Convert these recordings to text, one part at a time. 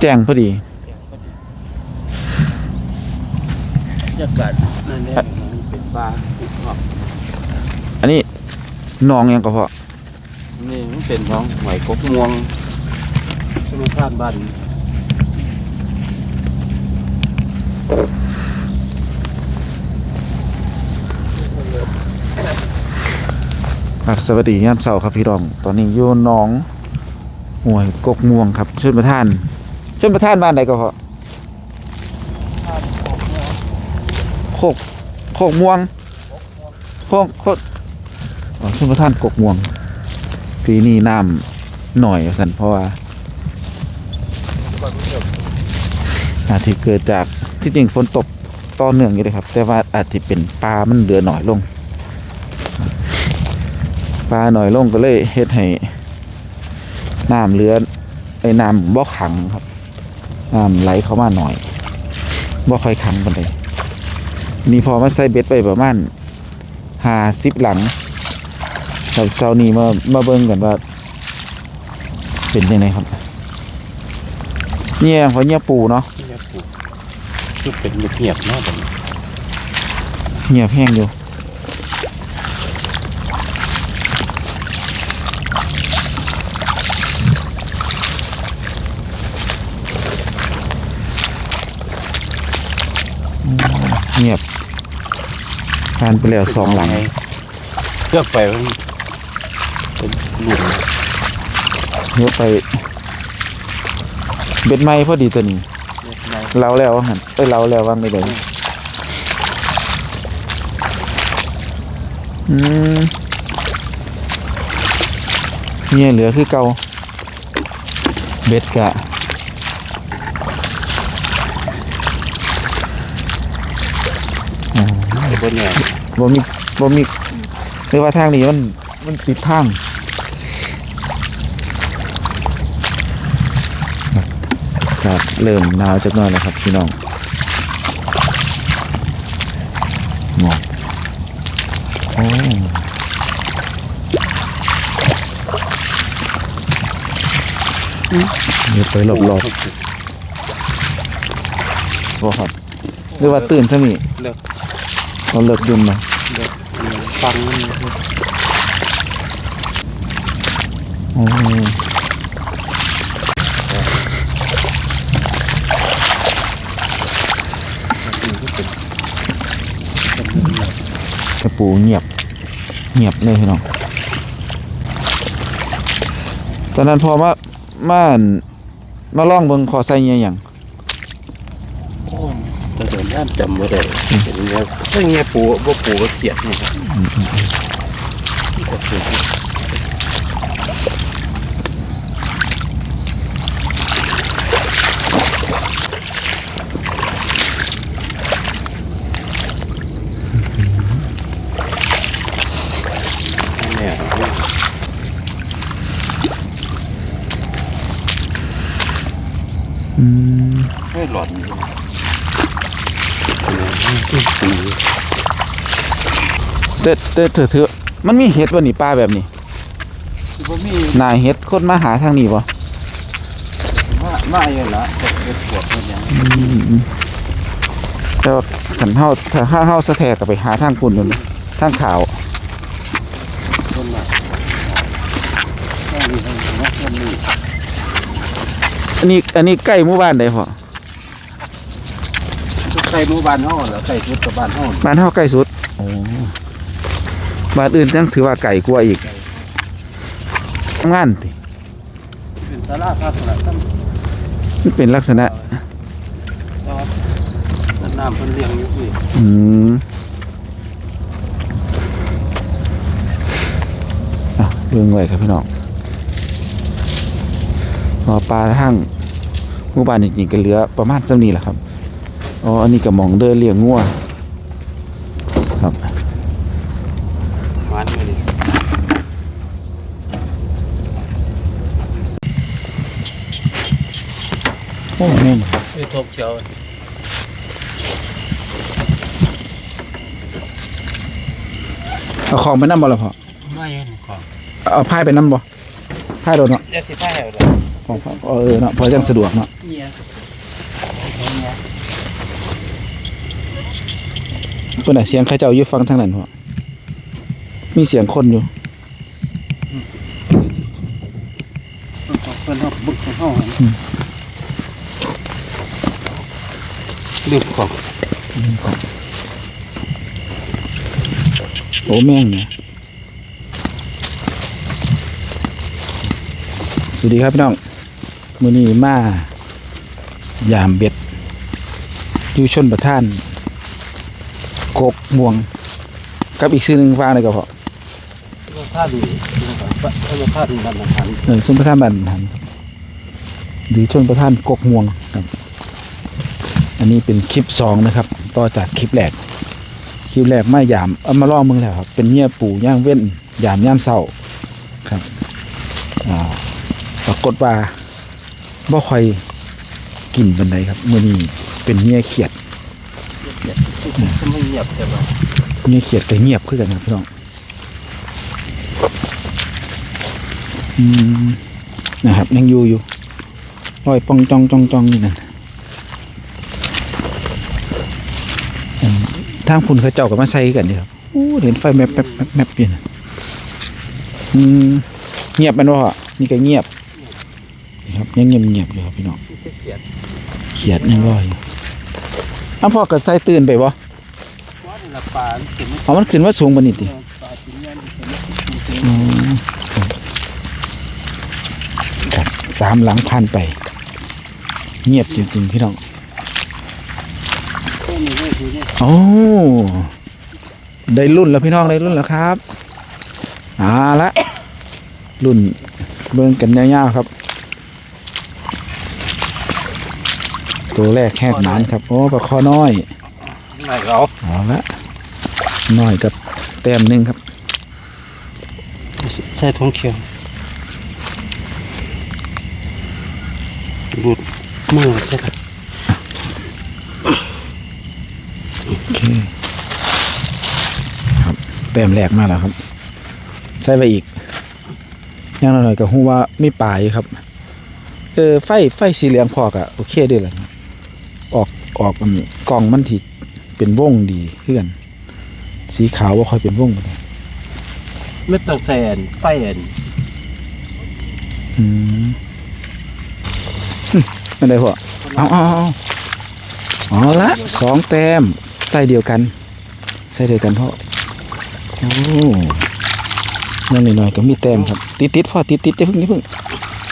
แจ้งพอดีบรรยากาศนั่นแหละมันเป็นป่าภูเขาอันนี้หนองหยังก็พอนี่มันเป็นน้องหอยกบงวงสมุทรสาครบ้านครับสวัสดียามเช้าครับพี่รอง ตอนนี้อยู่หนองห้วยกกม่วงครับชนประทาน ชนประทานบ้านใดก็พอโคกโคกม่วงโคกโคกอ๋อชนประทานกกม่วงปีนี้น้ำหน่อยสันเพราะว่าอาจจะเกิดจากที่จริงฝนตกต่อเนื่องอยู่เลยครับ แต่ว่าอาจจะเป็นปลามันเหลือหน่อยลงปลาหน่อยลงก็เลยเฮ็ดให้น้ำเลือไอ้น้ำบ่ขังครับ น้ำไหลเข้ามาหน่อยบ่ค่อยขังปานใดนี่พอมาใส่เบ็ดไปประมาณห้าสิบหลังแต่เช้านี้มามาเบิ่งกันว่า เป็นยังไงครับเนี่ยเขาเนี่ยปูเนาะที่จะปลูกคือเป็นเงียบๆเนาะแบบนี้เงียบแห้งอยู่ เงียบผ่านไปแล้วสองหลังเลือกไปมันเป็นหลุมเยอะไป เบ็ดไม้พอดีตัวนี้เล็กน้อยเราแล้วหันเอ้ยเราแล้วว่างไม่ได้อืมเนี่ยเหลือคือเก่าเบ็ดกะ แต่ บนเนี่ยบ่มีบ่มีหรือว่าทางนี้มันมันติดทางครับเริ่มหนาวจักหน่อยแล้วครับพี่น้องหมอกโอ้เดี๋ยวไปหลบหลบๆบ่ครับหรือว่าตื่นซะนี่ เลิกเราเลิกยุ่มนะเลิกฟังมันโอ้กระปูเงียบ เงียบเลยพี่น้องตอนนั้นพอมามาอั่นมาล่องเบิงขอใส่เงี้ยอย่าง แต่เดินด้านจำไม่ได้เห็นเงี้ยถ้าเงี้ยปูบ่ปูก็เกลียดนี่ครับก็คือเนี่ยอืมไม่หลอนอยู่ที่ปู เด็ดเด็ดเถอะเถอะมันมีเห็ดวะนี่ปลาแบบนี้บ่มีนายเห็ดคนมาหาทางนี้ปะมามาอย่างละเป็นปวดเป็นอย่างแต่ว่าขันเฮาถ้าห้าเฮาสะแทกกับไปหาทางปุ่นนู่นทางขาวต้นไม้ต้องมีทั้งนั้นต้นนี้อันนี้อันนี้ใกล้หมู่บ้านใดพอใก ล้หมู่บ้านเฮาเหรอใกล้ชุดกับบ้านเฮาบ้านเฮาใกล้สุดโอ้บ้านอื่นยังถือว่าไก่กว่าอีกทำงานติเป็นศาลาพักละตั้งมันเป็นลักษณะจอดน้ำเพิ่นเลี้ยงอยู่พี่อืมอะเรื่องไว้ครับพี่น้องพอปลาทั้งหมู่บ้านจริงๆก็เหลือประมาณสักนี้แหละครับ อ๋อ อันนี้ก็หมองเดินเลี้ยงงัวครับมันอยู่นี่โอ้แม่นไอ้ทบเขียวเอาของไปนั่บ่ละพอไม่เห็นของเอาพายไปนั่บ่พายโดนเนาะเดี๋ยวสิพาให้เอาดอกของเออเนาะพอจังสะดวกเนาะ เนี่ยเพิ่นน่ะเสียงเขาเจ้าอยู่ฟังทางนั้นพ่อมีเสียงคนอยู่เพิ่นเฮาบึกเฮาลืมของโอ้แม่งเนี่ยสวัสดีครับพี่น้องมื้อนี้มายามเบ็ดอยู่ชนประทาน กกม่วงกับอีกชื่อหนึงฟังเลยก็พอท่าดีท่าท่าดีดันหันเออชนประทานบันทันครับหรือชนประทานกกม่วงครับ อันนี้เป็นคลิปสองนะครับ ต่อจากคลิปแรกคลิปแรกมายามเอามาล่องมึงแล้วครับ เป็นเมียปู่ย่างเว้นยามย่ามเศร้าครับอ่าปรากฏว่าบ่ค่อยกินบันไดครับมื้อนี้เป็นเมียเขียด จะไม่เงียบใช่ไหมเมียเขียดก็เงียบขึ้นกันครับพี่น้องอืมนะครับยังอยู่อยู่ลอยปองจองจองจองอยู่นั่นอันทางพุ่นเขาเจ้าก็มาใส่กันเดีครับโอ้เห็นไฟแมบแมบแมบแมบอยู่นะอืมเงียบแมันว่านี่ก็เงียบนี่ครับยังเงียบเงียบอยู่ครับพี่น้องเกียดเขียดยังรออยู่ อ้าวพ่อก็ใส่ตื่นไปบ่ว่าละปานเข็มเอามันขึ้นว่าสูงกว่านี้ติปลาชิ้นยันอืมครับสามหลังผ่านไป เงียบจริงๆพี่น้องก็มีให้ดูเนี่ยโอ้ได้รุ่นแล้วพี่น้องได้รุ่นแล้วครับเอาละรุ่นเบิ่งกันยาวๆครับ ตัวแรกแหกหนานครับ โอ้ปลาคอน้อยไหนเราเอาละน้อยกับแต้มหนึ่งครับ ใช่ท้องเขียวดูดมือใช่ไหมโอเคครับแต้มแรกมาแล้วครับ ใส่ไปอีกอย่างน้อยๆก็หูว่าไม่ป่าอยู่ครับ เออไฟไฟสีเหลืองพอกอะโอเคเด้วยล่ะ ออกออกมันกล่องมันที่เป็นวงดีเพื่อน สีขาวว่าค่อยเป็นวงไปเลยไม่ต้องใส่อันไฟอันอืมไม่ได้พอเอาเอาเอาเอาเอาละสองแต้มใส่เดียวกันใส่เดียวกันพ่อโอ้นั่นหน่อยๆก็มีแต้มครับ ติดติดๆพ่อติดติดจะพึ่งจะพึ่ง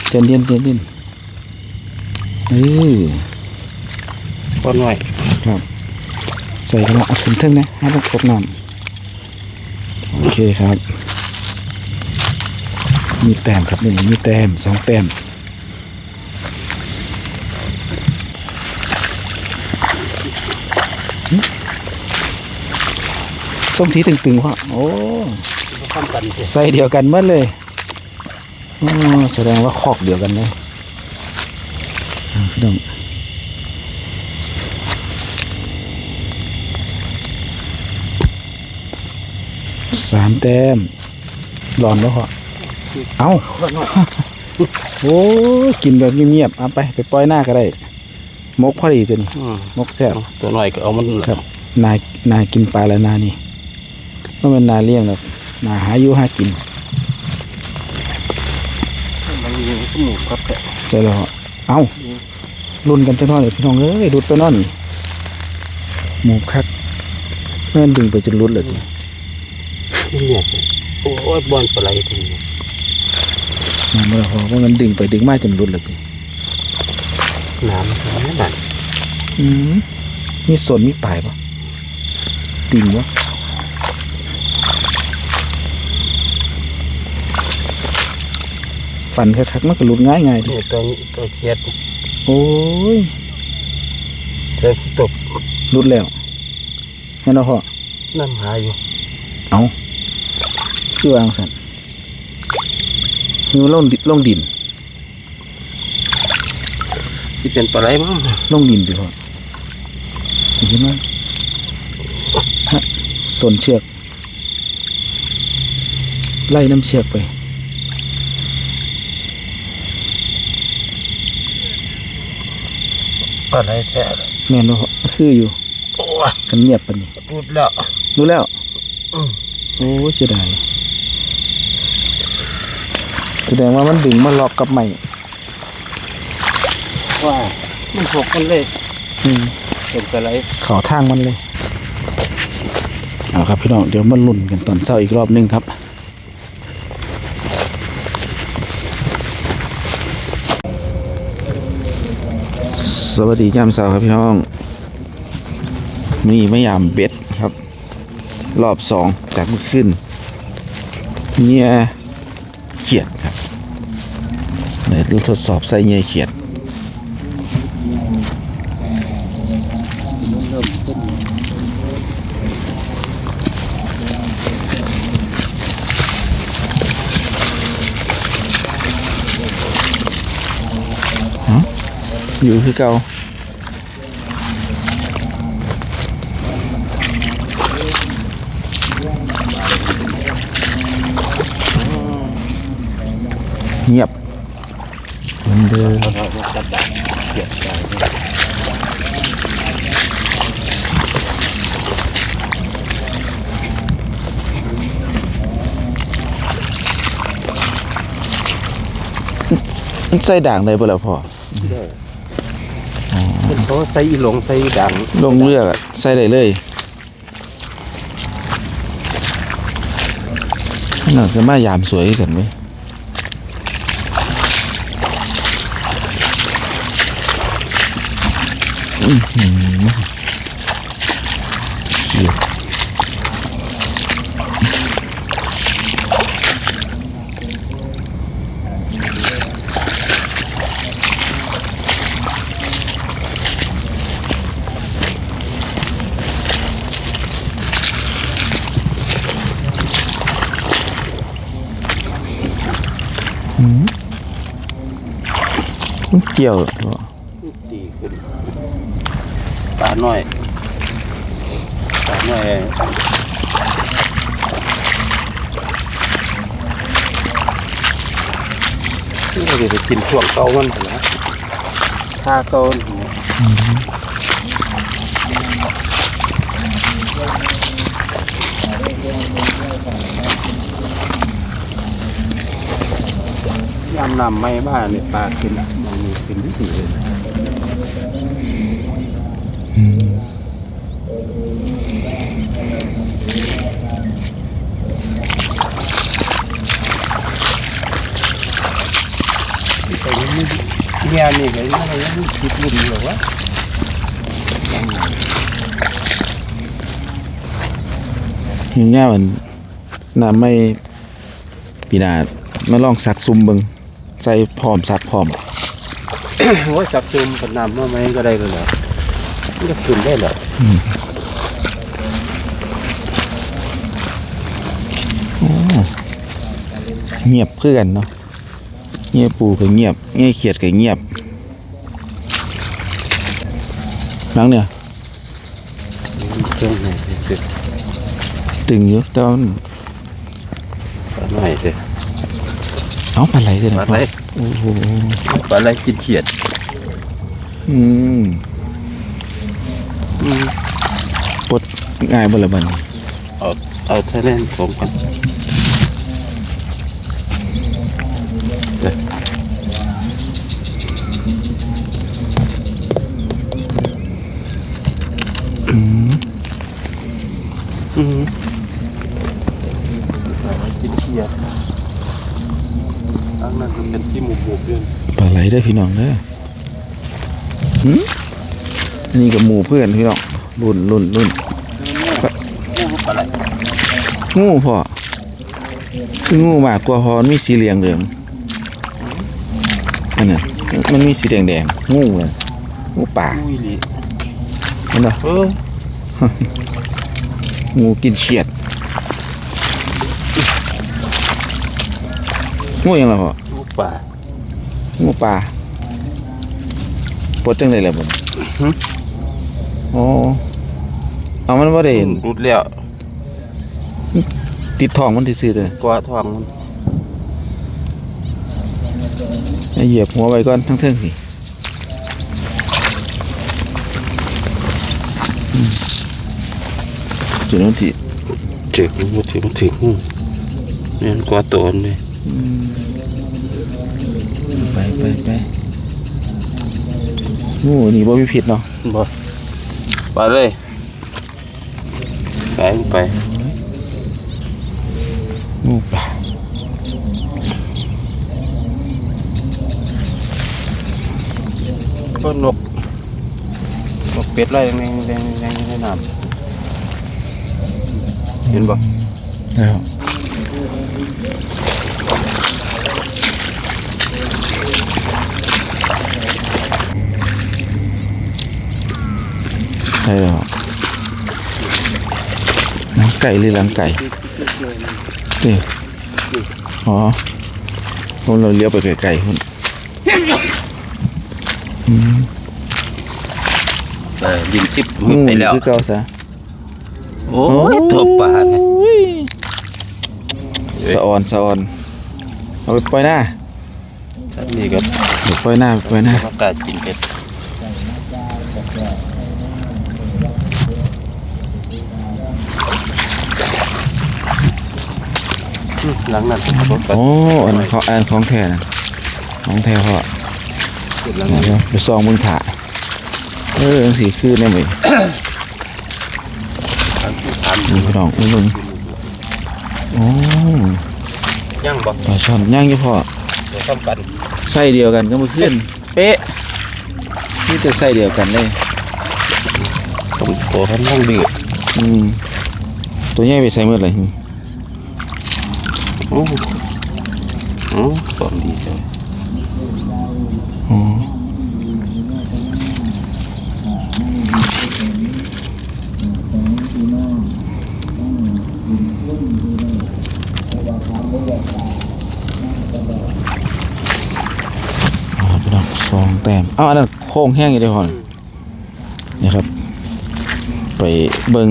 เจนเดียนเจนเดียนเออ ก้อนหน่อยใส่กันละเอาขึ้นเทิงนะให้ต้องครบน้ำโอเคครับ มีแต้มครับนี่มีแต้มสองแต้มส้มสีตึงๆพ่อโอ้ใส่เดียวกันหมดเลยโอ้แสดงว่าคอกเดียวกันเลยอ่าพี่น้อง สามแต้มหลอนแล้วเหรอเอาก้อนหน่อยโอ้ยกินแบบเงียบๆเอาไปไปปล่อยหน้าก็ได้ มกพอดีตัวนี้อืมมกแซ่บตัวหน่อยก็เอามันครับนายนายกินปลาแล้วนานี่ก็เป็นนาเลี้ยงหรอกนาหาอยู่หากินมันมีสมุนครับแต่เจอแล้วเหรอเอารุ่นกันจะนอนเลยพี่น้องเอ้ยรุดไปนอนนี่หมูคักแม่นดึงไปจนรุดเลยทีไม่ เงียบโอ้ยบอลปลาไหลทีมาเมื่อพอว่ามันดึงไปดึงมาจนรุดเลยทีน้ำน้ำดันอืมมีส่วนมีปลายปะติ่งวะฟันคักๆมันก็รุดง่ายง่ายๆดินี่ตัวตัวเชียดโอ้ยเจอตบรุดแล้วแม่นเอาพอน้ำหาอยู่ เอา คือวางสันคือลงดิลงดินที่เป็นปลาไหลมั้งลงดินดีกว่าเห็นไหมฮะสนเชือก ไล่น้ำเชือกไปปลาไหลแท้แม่นว่าคืออยู่โอ้ว้ากันเงียบปะนี่พูดแล้วรู้แล้วอืมโอ้เสียดาย แสดงว่ามันดึงมาล็อกกับใหม่ว่ามันหกกันเลยอืมเป็นกระไรเขาทางมันเลยเอาครับพี่น้องเดี๋ยวมาลุ้นกันตอนเช้าอีกรอบหนึงครับสวัสดียามเช้าครับพี่น้องมีไม่ยามเบ็ดครับ รอบสองจากเมื่อคืนเนี่ยเขียด ครับเดี๋ยวทดสอบใส่เนี่ยเขียดอยู่คือเก่าเงียบ อนเดิมมันใส่ด่างได้ปะล่ะพ่อเป็นเขาใส่อีหลงใส่อีดังลงเลือกอะใส่ได้เลยน่าจะมายามสวยที่สุดไหม อื้อหือเขียวมันเกี่ยวหรอ ปลาหน่อยปลาหน่อยนี่เราจะกินช่วงเก่ามันเหรอถ้าเก่านยำนำไม่บ้านเนี่ยปลาขึ้นอะมองมีขึ้นที่สี่เลย แต่ยังไม่เนี่ยนี่ก็ยังไม่ยังไม่คิดรุ่นหรอกวะหิวง่ายมันน้ำไม่ปีนามาลองสักซุ่มเบิงใส่พร้อมสักพร้อมโอ้ยจับจุ่มกับน้ำมาไหมก็ได้เลยเหรอมันก็ขึ้นได้เหรอเงียบเพื่อนเนาะ เงียบปูก็เงียบเงียบเขียดก็เงียบนังเนี่ยเครื่องไหนตึกตึงอยู่แต่ว่ามันปลาไหนเด้เอาปลาไหลเลยปนะลาไหนโอ้โหปลาไหลกินเขียด อืมอืมปลดง่ายบ่ละบัดนเอาเอาเท่านั้นผมกัน เด้ออืมอืมปลาไหลกินเขียดอันนั้นมันเป็นที่หมูหมูเพื่อนปลาไหลได้พี่น้องเด้อหืมอันนี้กับหมูเพื่อนพี่น้องรุ่นรุ่นรุ่นงูปลาไหลงูพ่องูมากกว่าพอนมีสีเหลืองเหลือง อันนั้นมันมีสีแดงแดงๆงูเลยงูป่าอุ้ยนี่เห็นปะเอองูกินเขียดงูหยังไงพ่องูป่างูป่าปลดจังเลยแหละผมหึอ๋อเอามันว่าได้รุดแล้วติดทองมันซื่อๆเลยตัวทองมัน ให้ เหยียบหัวไว้ก่อนทั้งเทิงสิอืมจุดนู้นที่ถึงบ่ถึงถึงเนี่ยกว่าตัวนี่ไปไปไปโอ้นี่บ่มีผิดเนาะบ่ไปเลยไปไปโอ้ปลา ก็นกนกเป็ดไรแรงแรงแรงในน้ำเห็นบ่แล้วใช่แล้วหนังไก่หรือหลังไก่นี่อ๋อผมเราเลี้ยวไปไกลๆคุณ เออดินทิพย์มุดไปแล้ว คือเก่าซะโอ้ยตัวปลาเนี่ยโอ้ยสะออนสะออนเอาไปปล่อยหน้าท่านนี่ก็เดี๋ยวปล่อยหน้าปล่อยหน้าประกาศกินเป็ดอืมหลังนั้นผมไปโอ้อันนั้นของอันของแท้นะของแท้พ่อ ไปซองมึงถ่าเออจังสีคือได้ไหมทางที่สามนี่พี่น้องนี่มึงโอ้ย่างบ่ปลาช่อนย่างอยู่พ่อเดี๋ยวทำกันไส้เดียวกันก็มาขึ้นเป๊ะนี่จะไส้เดียวกันเลยผมโตท่านนั่งดื้ออืมตัวใหญ่ไปใส่เมื่อไหร่โอ้โอ้ความดีจัง อ๋ออ๋อพี่น้อง สองแต้มเอ้าอันนั้นโค้งแห้งอยู่เดียพอนี่ครับ ไปเบิง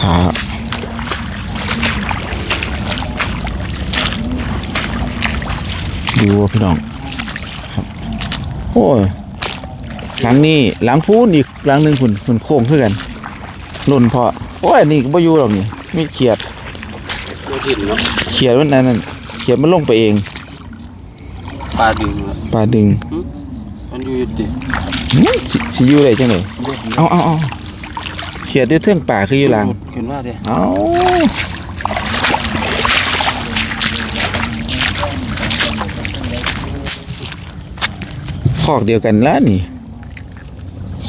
ขาดูว่าพี่น้องครับโอ้ยหลังนี้หลังพูนอีกหลังหนึ่งคุณคุณโค้งขึ้นกันลุ่นพอโอ้ยนี่บ่อยู่หรอกนี่ไม่เขียดตัวดินเนาะเขียดมันนั่นนั่นเขียดมันลงไปเอง ปลาดึงเนาะปลาดึง มันอยู่อยู่ติหืมสิสิอยู่ได้จังไดเอาเอาเอาเขียดด้วยเทื่องป่าคืออยู่หลังขึ้นว่าเด้เอาคอกเดียวกันแล้วนี่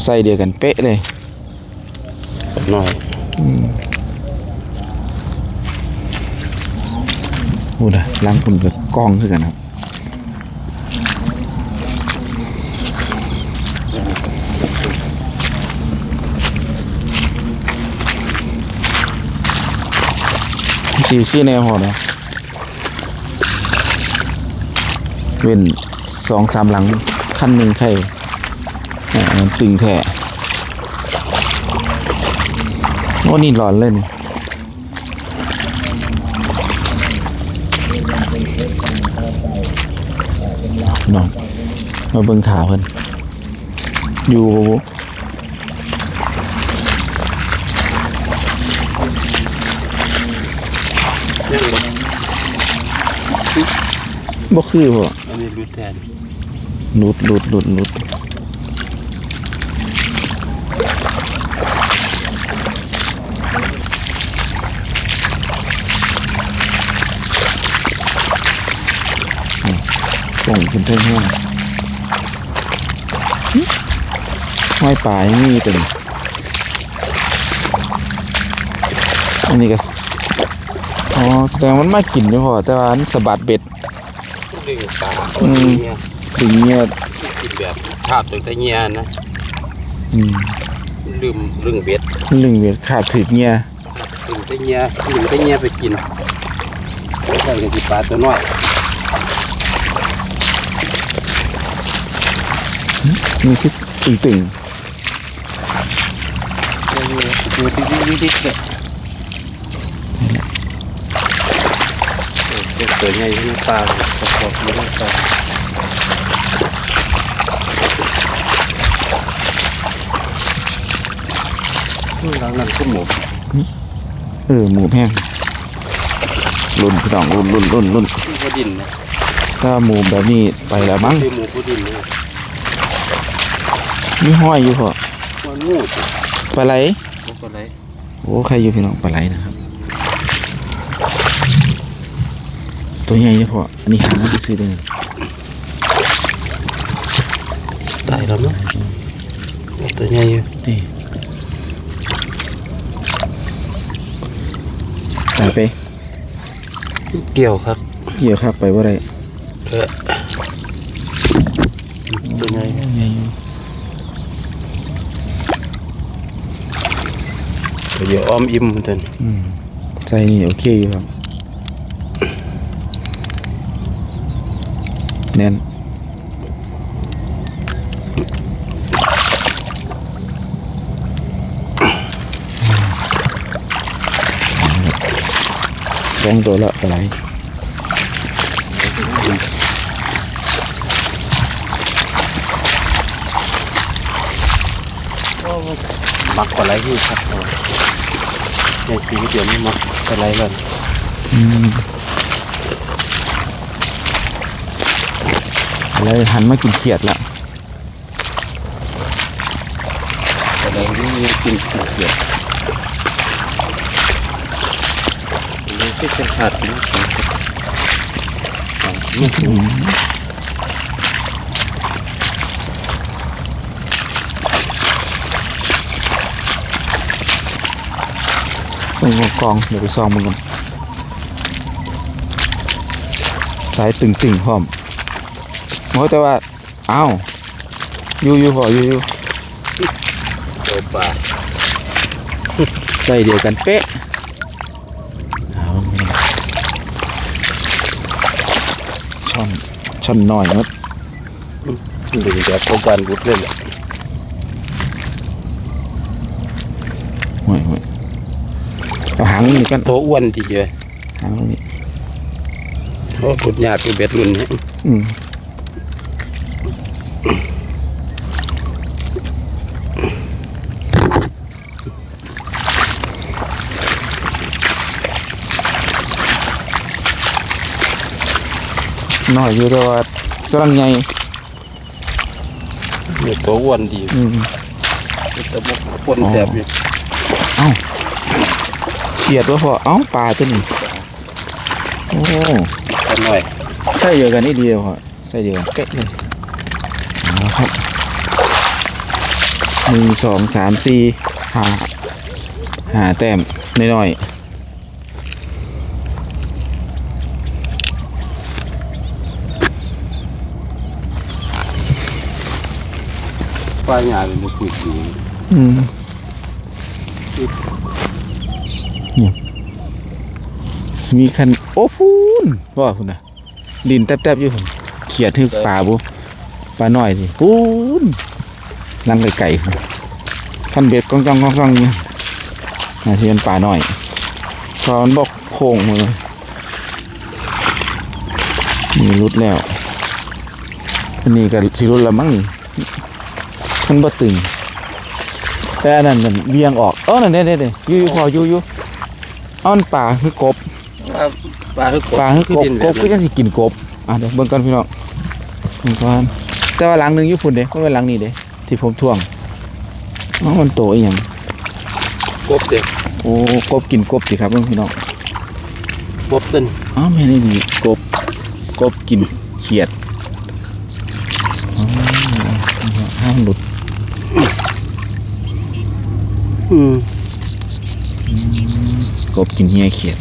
ใส่เดียวกันเป๊ะเลยหน่อยพูดอะล้างคุณกับกล้องคือกันครับ สีชื่อแนวหอนะเว้นสองสามหลังขั้นหนึ่งใช่มันตึงแท้โอ้นี่ร้อนเลยนี่น้องมาเบิ่งขาเพิ่นอยู่บ่บุ ยังบ่ บ่คือบ่อันนี้รู้แทนหลุดหลุดหลุดหลุดส่งขึ้นเทิงแห้งหึห้อยปลายงมีเป็นอันนี้ก็สอ๋อแสดงมันมากินด้วยพอแต่ว่าอันสะบัดเบ็ด ดึงปลาอืมเนี่ยถึงเงี้ยกินแบบชาบตั้งแต่เงี้ยนะอืมลืมเรื่องเบ็ดลึงเวียดขาดถึกเงี้ยลืมแต่เงี้ยลืมแต่เงี้ยไปกินแล้วใส่กันที่ปลาตัวน้อยนี่คือตึงตึงดูที่ที่ที่เด็ ดตัวใหญ่ที่ปลาขอบๆไม่ได้ปลาหทางนั้นก็หมูเออหมูแพงรุ่นพี่น้องรุ่นรุ่นรุ่นรุ่นที่พดินนะถ้าหมูแบบนี้ไปแล้วมั้งที่หมูพดินเลยมีห้อยอยู่พอมันงูสิปลาไหลโอ้ใครอยู่พี่น้องปลาไหลนะครับ ตัวใหญ่อยู่พออันนี้หางมันจะซื้อได้ไงตายแล้วมั้งตัวใหญ่อยู่นี่ตายไป เกี่ยวครับ เกี่ยวครับไปว่าไรเออตัวใหญ่ใหญ่อยู่เดี๋ยวอ้อมอิ่มเหมือนกันอืมใจนี่โอเคอยู่ครับ แน่นสองตัวละอะไรมักกว่าไรที่ครับในชีวิตเดี๋ยวนี้มักกว่าไรแล้วอืม อะไรหันมากินเขียดละกว่าไรนี่กินเกี่ยวนี่ที่เป็นขาดนี่นี่มต้องกองเดี๋ยวไปซองมึงกันสายตึงๆพร้อม โอ้แต่ว่าอ้าวอยู่อยู่พออยู่อยู่ตัวปลาใส่เดียวกันเป๊ะเอาช่อนช่อนน้อยมัดดึงจากโครงการบุตรเลยแหละห่วยห่วยเอาหางนี่กันตัวอ้วนทีเดียวหางนี่โอ้ขุดยากคือเบ็ดรุ่นนี้อืม น้อยอยู่แต่ว่ากำลังใหญ่นี่ตัวอ้วนดีอืมแต่บกปนแสบอยู่เขียดว่าพอเอ้าปลาตัวนี้โอ้ตัวน้อยใส่เดียวกันนี่เดียวพอใส่เดียวกันเป๊ะเลยเอาครับหนึ่งสองสามสี่ห้าห้าแต้มน้อย ปลาหยาเป็นขุดดีอืมเนี่ยมีคันโอ้พูนว่าคุณนะดินแทบๆอยู่ผมเขียดทึกปลาบุปลาหน้อยสิพูนนั่งไก่ๆพันท่านเบ็ดก้องจ้องกองจ้องเนี่ยน่าจะเป็นปลาหน้อยตอนบอกโค้งมาเลยนี่รุดแล้ว อันนี้ก็สิรุดแล้วมั้งนี่ มันบ่ตึง แต่อันนั้นมันเวียงออกเออนั่นเด้เด้เด้อยู่อยู่พออยู่อยู่เอามันป่าคือกบปลาคือกบป่าคือกบดินกบก็ยังสิกินกบอะเดี๋ยวเบิ่งกันพี่น้องเบิ่งก่อนแต่ว่าหลังหนึงอยู่พุ่นเด้ไม่เป็นหลังนี้เด้ที่ผมท่วงอ๋อมันโตอีหยังกบเด็กโอ้กบกินกบสิครับเบิ่งพี่น้องกบต้นอ๋อแม่นี่มีกบกบกินเขียดอ๋อห้ามหลุด อืมกบกินเฮียเขียด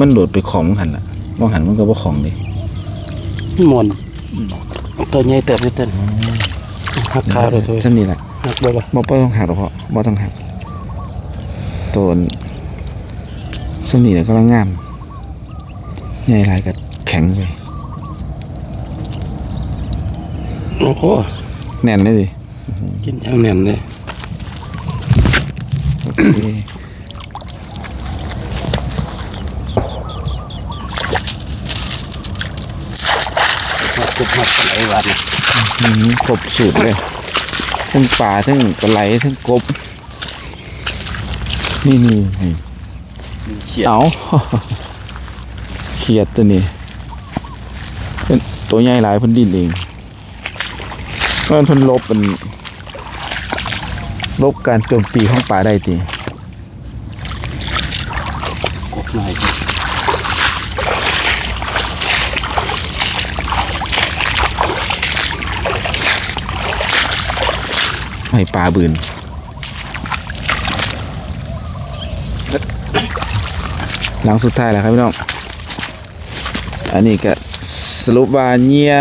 มันโดดไปของมันหันละมองหันมันก็บ่ของเลยมอนตัวใหญ่เติบอยู่ต้นหักขาเลยตัวฉันนี่แหละหักบ่ล่ะบ่บ่ต้องหักหรอกเพราะบ่ต้องหักตัวฉันนี่แหละกำลังงามใหญ่หลายกับแข็งเลย โอ้โหแน่นเลยดิกินอย่างแน่นเลยโอเคหักกบมาปลาไหลวันน่ะอืมครบสูตรเลยทั้งปลาทั้งปลาไหลทั้งกบ นี่นี่นี่มีเขียดเอาเขียดตัวนี้เป็นตัวใหญ่หลายเพันดินเอง มันเพันลบเป็นลบการโจมตีของป่าได้ตีกบหน่อยครับให้ปลาบืนหลังสุดท้ายแล้วครับพี่น้อง อันนี้ก็สรุปว่าเงีย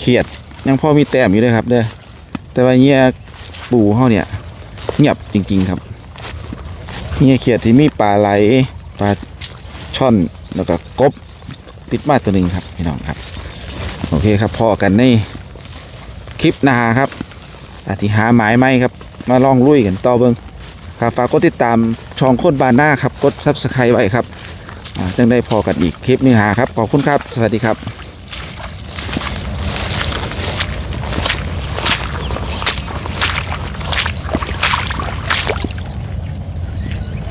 เขียด ยังพอมีแต้มอยู่เลยครับเด้อแต่ว่าเงี้ยปูเขาเนี่ยเงียบจริงๆครับเงี้ยเขียดที่มีปลาไหลปลาช่อนแล้วก็กบติดมาตัวหนึ่งครับพี่น้องครับ โอเคครับพอกันในคลิปหน้าครับอาทิหาหมายไหมครับ มาลองลุยกันต่อเบิงครับฝากกดติดตามช่องคนบานหน้าครับ กดซับสไครต์ไว้ครับจังได้พอกันอีกคลิปนี้หาครับ ขอบคุณครับ สวัสดีครับ